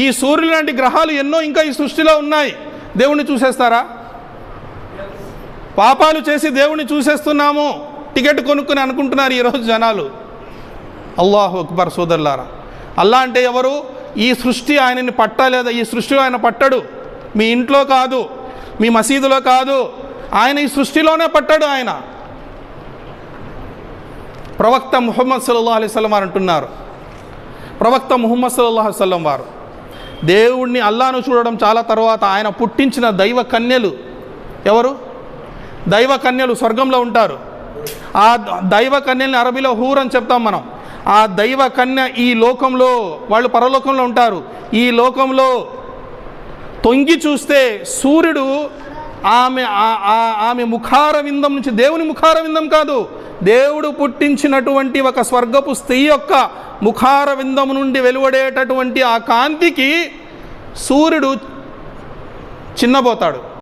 ఈ సూర్యుడు లాంటి గ్రహాలు ఎన్నో ఇంకా ఈ సృష్టిలో ఉన్నాయి. దేవుణ్ణి చూసేస్తారా? పాపాలు చేసి దేవుణ్ణి చూసేస్తున్నాము. టికెట్ కొనుక్కుని అనుకుంటున్నారు ఈరోజు జనాలు. అల్లాహు అక్బర్ సోదరులారా అల్లా అంటే ఎవరు? ఈ సృష్టి ఆయనని పట్టలేదా ఈ సృష్టిలో ఆయన పట్టడు. మీ ఇంట్లో కాదు మీ మసీదులో కాదు. ఆయన ఈ సృష్టిలోనే పట్టాడు ఆయన. ప్రవక్త ముహమ్మద్ సల్లా అలైవలం వారు అంటున్నారు. ప్రవక్త ముహమ్మద్ సల్లాహు వసల్లం వారు దేవుణ్ణి అల్లాను చూడడం చాలా తర్వాత ఆయన పుట్టించిన దైవ కన్యలు ఎవరు? దైవ కన్యలు స్వర్గంలో ఉంటారు. ఆ దైవ కన్యల్ని అరబీలో హూర్ అని చెప్తాం మనం. ఆ దైవ కన్య ఈ లోకంలో వాళ్ళు పరలోకంలో ఉంటారు. ఈ లోకంలో తొంగి చూస్తే సూర్యుడు ఆమె ఆమె ముఖార విందం నుంచి దేవుని ముఖార విందం కాదు. దేవుడు పుట్టించినటువంటి ఒక స్వర్గపు స్త్రీ యొక్క ముఖార విందం నుండి వెలువడేటటువంటి ఆ కాంతికి సూర్యుడు చిన్నబోతాడు.